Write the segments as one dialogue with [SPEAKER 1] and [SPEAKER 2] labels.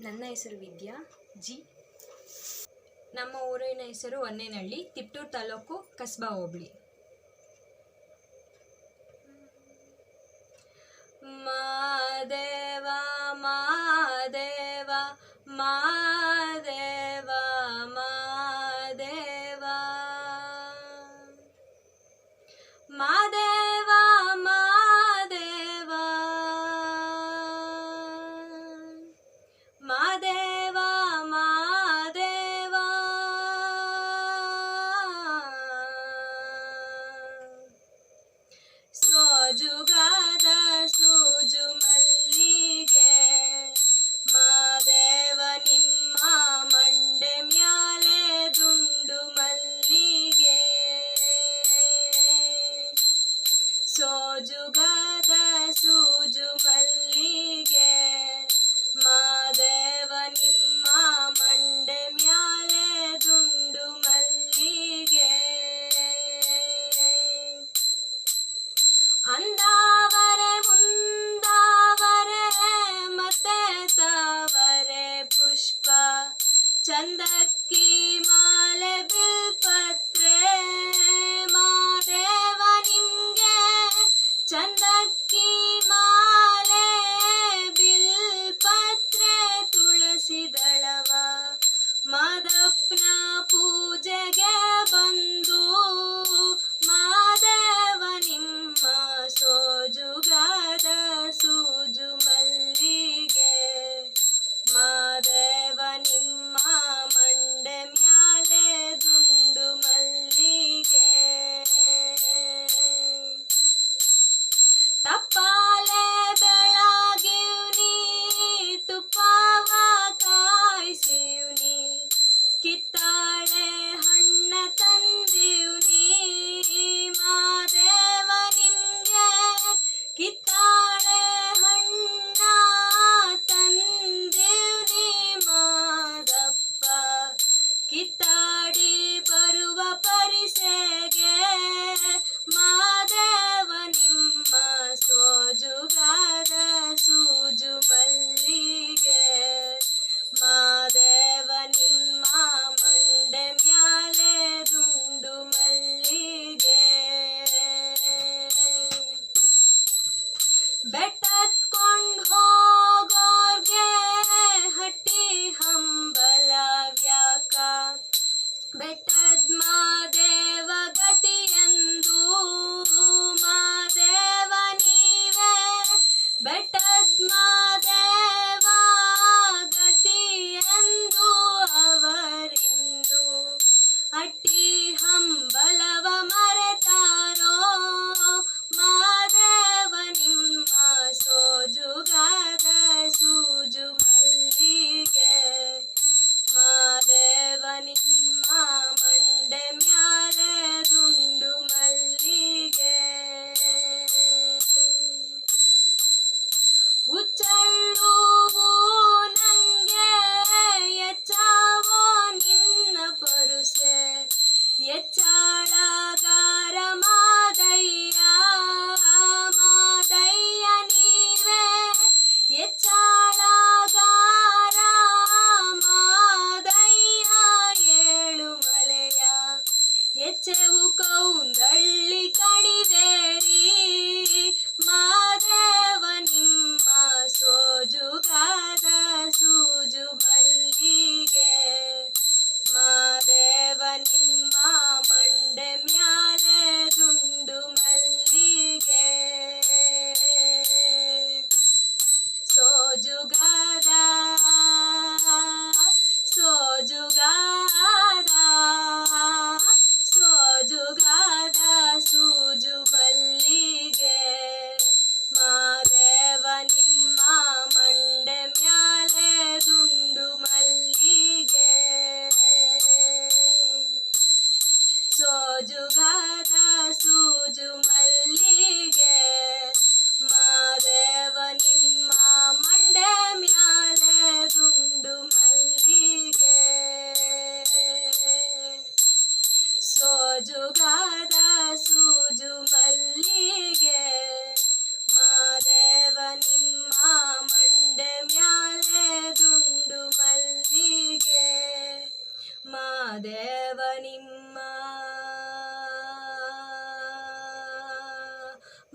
[SPEAKER 1] ನನ್ನ ಹೆಸರು ವಿದ್ಯಾ ಜಿ. ನಮ್ಮ ಊರಿನ ಹೆಸರು ಹೊನ್ನೇನಹಳ್ಳಿ, ತಿಪ್ಟೂರು ತಾಲೂಕು ಕಸ್ಬಾ ಹೋಬಳಿ. ಮಾದೇವ ಮಾದೇವ ಮಾದೇವ ಸೋಜುಗಾದ ಸೂಜು ಮಲ್ಲಿಗೆ ಮಾದೇವ ನಿಮ್ಮ ಮಂಡೆ ಮ್ಯಾಲೆ ದುಂಡು ಮಲ್ಲಿಗೆ. ಅಂದಾವರೆ, ಮುಂದಾವರೆ, ಮತ್ತೆ ತಾವರೆ ಪುಷ್ಪ ಚಂದಕ್ಕಿ ಚಂದಕ್ಕಿ ಮಾಲೆ ಬಿಲ್ಪತ್ರೆ ತುಳಸಿ ದಳವ ಮಾದಪ್ಪನ ಪೂಜೆಗೆ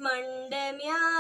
[SPEAKER 1] ಮಂಡ ಮ್ಯಾಲ